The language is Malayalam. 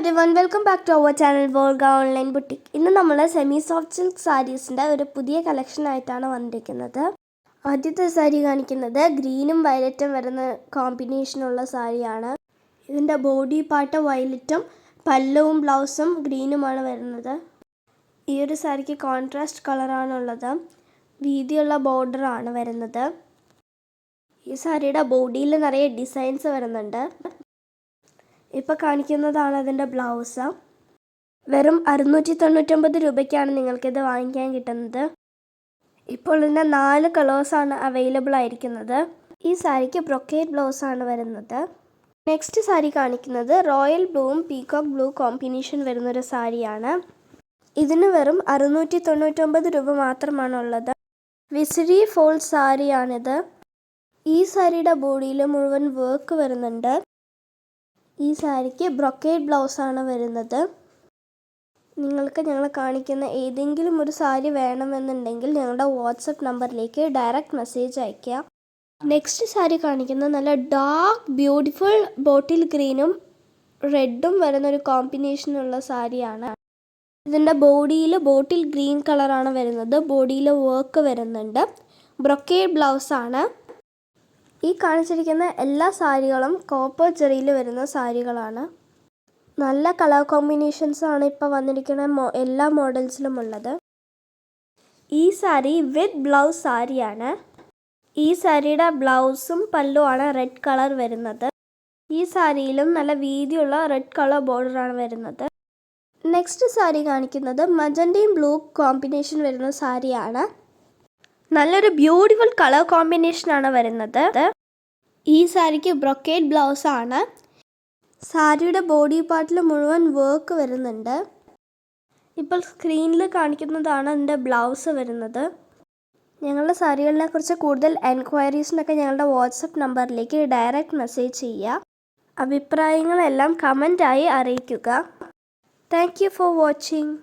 Every one welcome back to our channel Volga online boutique ഇന്ന് നമ്മൾ സെമി സോഫ്റ്റ് സിൽക്ക് സാരീസിന്റെ ഒരു പുതിയ കളക്ഷൻ ആയിട്ടാണ് വന്നിരിക്കുന്നത്. ആദ്യത്തെ സാരി കാണിക്കുന്നത് ഗ്രീനും വയലറ്റും വരുന്ന കോമ്പിനേഷനുള്ള സാരിയാണ് ഇതിന്റെ ബോഡി പാർട്ട് വയലറ്റും പല്ലവും ബ്ലൗസും ഗ്രീനുമാണ് വരുന്നത്. ഈ ഒരു സാരിക്ക് കോൺട്രാസ്റ്റ് കളറാണുള്ളത് വീതിയുള്ള ബോർഡറാണ് വരുന്നത്. ഈ സാരിയുടെ ബോഡിയിൽ നിറയെ ഡിസൈൻസ് വരുന്നുണ്ട്. ഇപ്പോൾ കാണിക്കുന്നതാണ് അതിന്റെ ബ്ലൗസ് വെറും അറുന്നൂറ്റി തൊണ്ണൂറ്റൊമ്പത് രൂപയ്ക്കാണ് നിങ്ങൾക്കിത് വാങ്ങിക്കാൻ കിട്ടുന്നത്. ഇപ്പോൾ ഇതിന്റെ നാല് കളേഴ്സാണ് അവൈലബിൾ ആയിരിക്കുന്നത്. ഈ സാരിക്ക് ബ്രൊക്കേറ്റ് ബ്ലൗസാണ് വരുന്നത്. നെക്സ്റ്റ് സാരി കാണിക്കുന്നത് റോയൽ ബ്ലൂവും പീകോക്ക് ബ്ലൂ കോമ്പിനേഷൻ വരുന്നൊരു സാരിയാണ്. ഇതിന് വെറും അറുന്നൂറ്റി തൊണ്ണൂറ്റൊമ്പത് രൂപ മാത്രമാണുള്ളത് വിസിരി ഫോൾ സാരിയാണിത്. ഈ സാരിയുടെ ബോഡിയിൽ മുഴുവൻ വർക്ക് വരുന്നുണ്ട്. ഈ സാരിക്ക് ബ്രൊക്കേഡ് ബ്ലൗസാണ് വരുന്നത്. നിങ്ങൾക്ക് ഞങ്ങൾ കാണിക്കുന്ന ഏതെങ്കിലും ഒരു സാരി വേണമെന്നുണ്ടെങ്കിൽ ഞങ്ങളുടെ വാട്സപ്പ് നമ്പറിലേക്ക് ഡയറക്റ്റ് മെസ്സേജ് അയയ്ക്കുക. നെക്സ്റ്റ് സാരി കാണിക്കുന്നത് നല്ല ഡാർക്ക് ബ്യൂട്ടിഫുൾ ബോട്ടിൽ ഗ്രീനും റെഡും വരുന്ന ഒരു കോമ്പിനേഷനുള്ള സാരിയാണ്. ഇതിന്റെ ബോഡിയിൽ ബോട്ടിൽ ഗ്രീൻ കളറാണ് വരുന്നത്. ബോഡിയിൽ വർക്ക് വരുന്നുണ്ട്. ബ്രൊക്കേഡ് ബ്ലൗസാണ്. ഈ കാണിച്ചിരിക്കുന്ന എല്ലാ സാരികളും കോപ്പർ ചെറിയിൽ വരുന്ന സാരികളാണ്. നല്ല കളർ കോമ്പിനേഷൻസ് ആണ് ഇപ്പോൾ വന്നിരിക്കുന്ന എല്ലാ മോഡൽസിലും ഉള്ളത്. ഈ സാരി വിത്ത് ബ്ലൗസ് സാരിയാണ്. ഈ സാരിയുടെ ബ്ലൗസും പല്ലുമാണ് റെഡ് കളർ വരുന്നത്. ഈ സാരിയിലും നല്ല വീതിയുള്ള റെഡ് കളർ ബോർഡറാണ് വരുന്നത്. നെക്സ്റ്റ് സാരി കാണിക്കുന്നത് മജന്റെയും ബ്ലൂ കോമ്പിനേഷൻ വരുന്ന സാരിയാണ്. നല്ലൊരു ബ്യൂട്ടിഫുൾ കളർ കോമ്പിനേഷൻ ആണ് വരുന്നത്. ഈ സാരിക്ക് ബ്രൊക്കേഡ് ആണ്. സാരിയുടെ ബോഡി പാർട്ടിൽ മുഴുവൻ വർക്ക് വരുന്നുണ്ട്. ഇപ്പോൾ സ്ക്രീനിൽ കാണിക്കുന്നതാണ് എന്റെ ബ്ലൗസ് വരുന്നത്. ഞങ്ങളുടെ സാരികളിനെ കുറിച്ച് കൂടുതൽ എൻക്വയറീസിനൊക്കെ ഞങ്ങളുടെ വാട്സപ്പ് നമ്പറിലേക്ക് ഡയറക്റ്റ് മെസ്സേജ് ചെയ്യുക. അഭിപ്രായങ്ങളെല്ലാം കമന്റായി അറിയിക്കുക. Thank you for watching